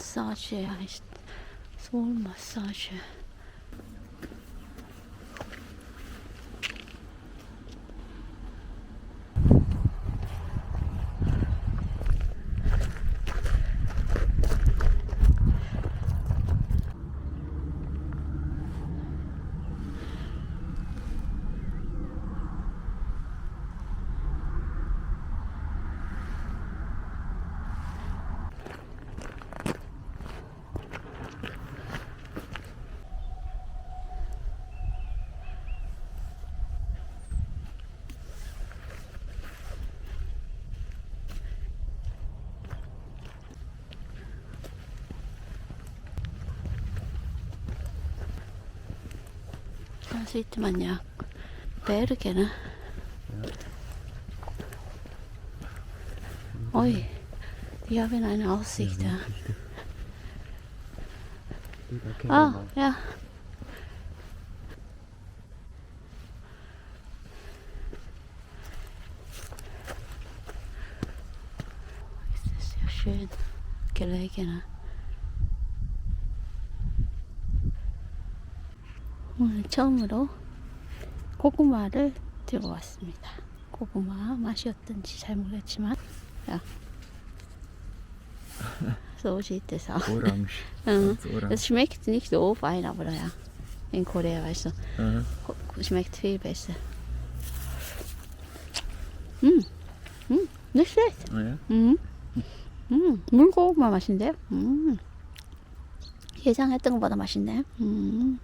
마사지 서울 Da sieht man ja Berge, ne? Ja. Ui, die haben eine Aussicht ja. da. Ah, genau. ja. Ist das ja schön gelegen. Ne? 오늘 처음으로 고구마를 들고 왔습니다. 고구마 맛이 어떤지 잘 모르겠지만, 야. So sieht es aus. Orange. Mhm. Ganz orange. Es schmeckt nicht so fein, aber ja, in Korea, weißt du, Aha. ko- schmeckt viel besser. 음, 음, nicht schlecht. Ah, ja? 음, 음, 물고구마 맛인데요. 음, 예상했던 것보다 맛있네. 음.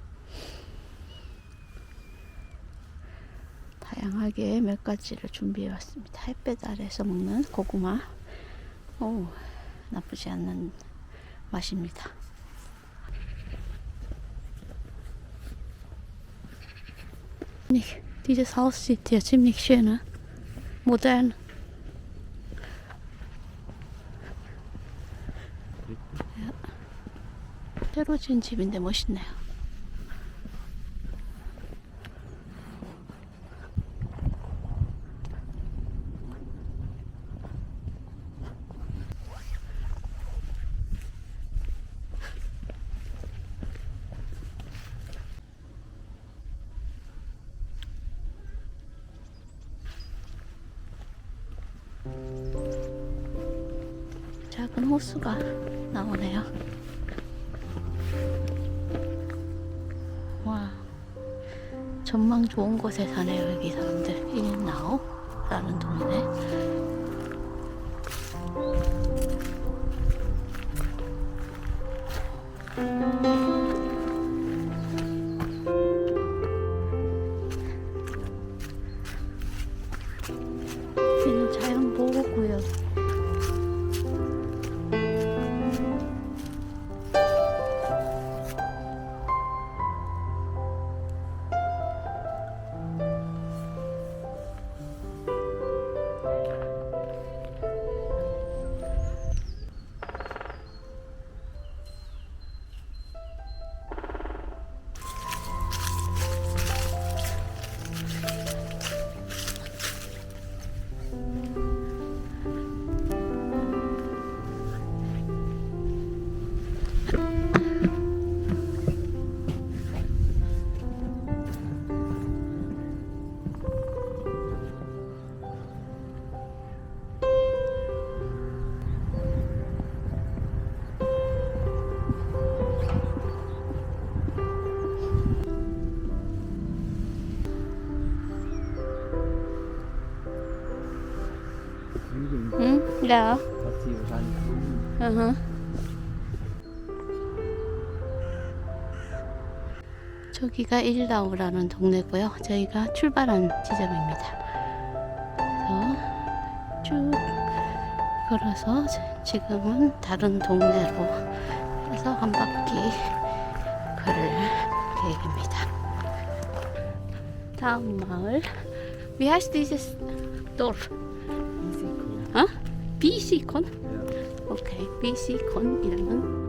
다양하게 몇 가지를 준비해 왔습니다. 햇볕 아래서 먹는 고구마. 오, 나쁘지 않는 맛입니다. Nicht, dieses Haus. Ja. 새로 지은 집인데 멋있네요. 작은 호수가 나오네요. 와, 전망 좋은 곳에 사네요, 여기 사람들. 일나오라는 동네. Hat sie wahrscheinlich gefunden. Uh-huh. 저기가 일다오라는 동네고요. 저희가 출발한 지점입니다. 그래서 쭉 걸어서 지- 지금은 다른 동네로 해서 한 바퀴 걸을 계획입니다. 다음 마을. Wie heißt dieses Dorf? Ja. 오케이, 비시콘이라는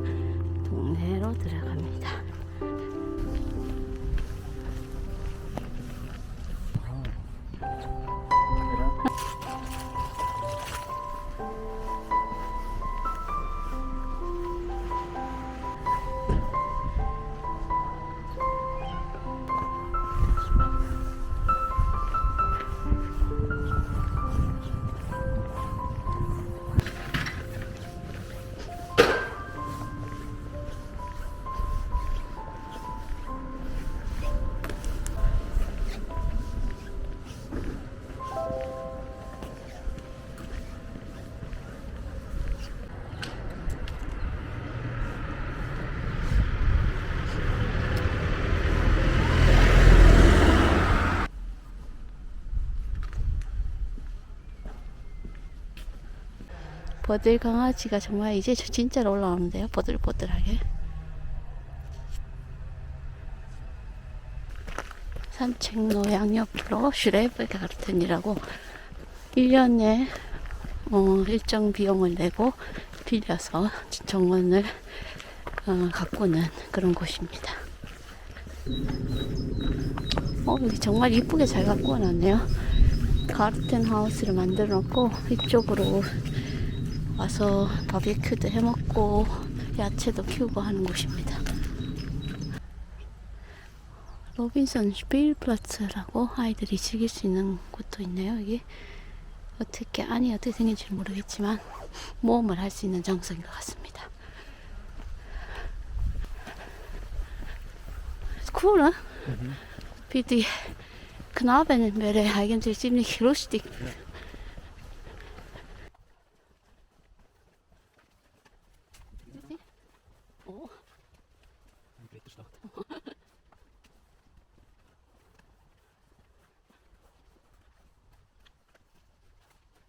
버들 강아지가 정말 이제 저 진짜로 올라오는데요. 버들버들하게. 산책로 양옆으로 슈레브 가르텐이라고 1년에 어, 일정 비용을 내고 빌려서 정원을 어, 가꾸는 그런 곳입니다. 어, 여기 정말 이쁘게 잘 가꾸어 놨네요. 가르텐 하우스를 만들어 놓고 이쪽으로 와서 바비큐도 해 먹고 야채도 키우고 하는 곳입니다. 로빈슨 슈필플라츠라고 아이들이 즐길 수 있는 곳도 있네요. 여기 어떻게 안이 어떻게 생긴지 모르겠지만 모험을 할 수 있는 장소인 것 같습니다. cool, hè? Wie die Knaben werden eigentlich ziemlich lustig. Oh, Blätterschlacht.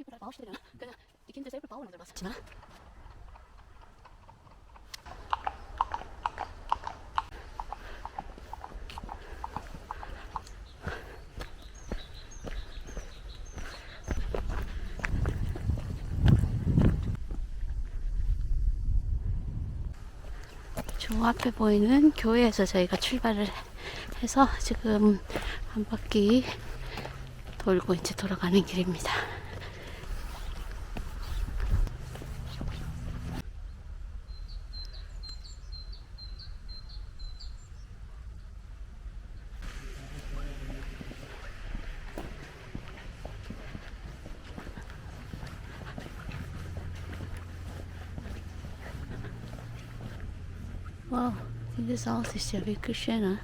überall Baustellen. Die Kinder selber bauen oder was? 저 앞에 보이는 교회에서 저희가 출발을 해서 지금 한 바퀴 돌고 이제 돌아가는 길입니다. Wow, dieses Haus ist ja wirklich schön. Ne?